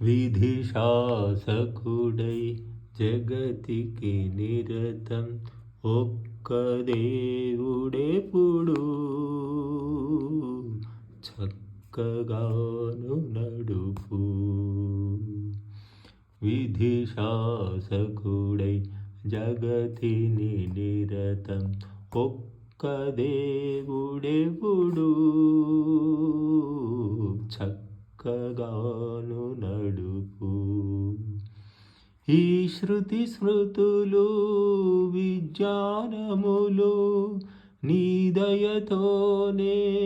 విధిశాసకుడై జగతికి నిరతం ఒక్క దేవుడెప్పుడు చక్కగాను నడుపు విధిశాసకుడై జగతిని నిరతం ఒక్క దేవుడెప్పుడు చక్కగాను నడుపు. ఈ శృతి స్మృతులు విజ్ఞానములు నీ దయతోనే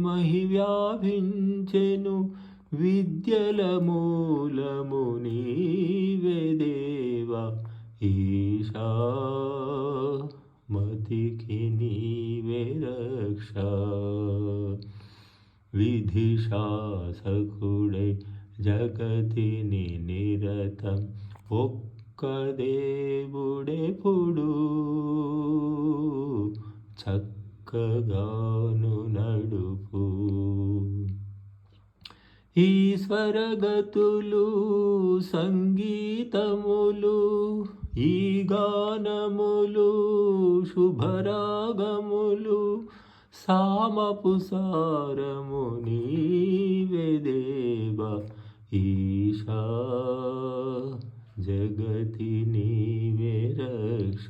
మహి వ్యాపించెను విద్యల మూలము నీవేదేవ ఈశా. మతికి నీవే రక్షా. విధిశాసకుడై జగతిని నిరతం ఒక్క దేవుడెప్పుడు చక్కగాను నడుపు ఈశ్వరగతులు సంగీతములు ఈ గానములు శుభరాగములు సామపు సారము నీవేదేవ ఈశా. జగతి నీవే రక్ష.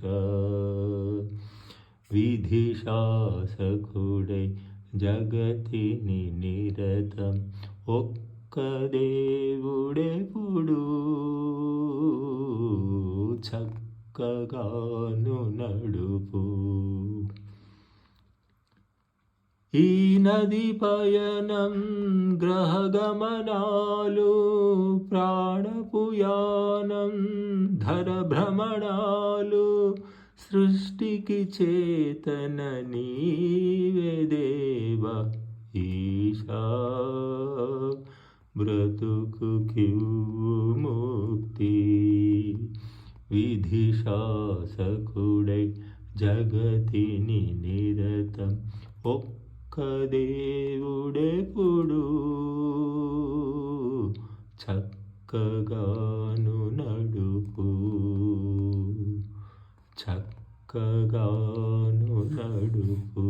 విధి శాసకుడై జగతిని నిరతం ఒక్క దేవుడెప్పుడు చక్కగాను నడుపు ఈ నది పయనం గ్రహగమనాలు ప్రాణపుయానం ధర భ్రమణాలు సృష్టికి చేతన నీవేదేవ ఈశా. బ్రతుకు ముక్తి విధి శాసకుడై జగతిని నిరతం. ఒక్క దేవుడెప్పుడు చక్కగాను నడుపు. చక్కగాను నడుపు.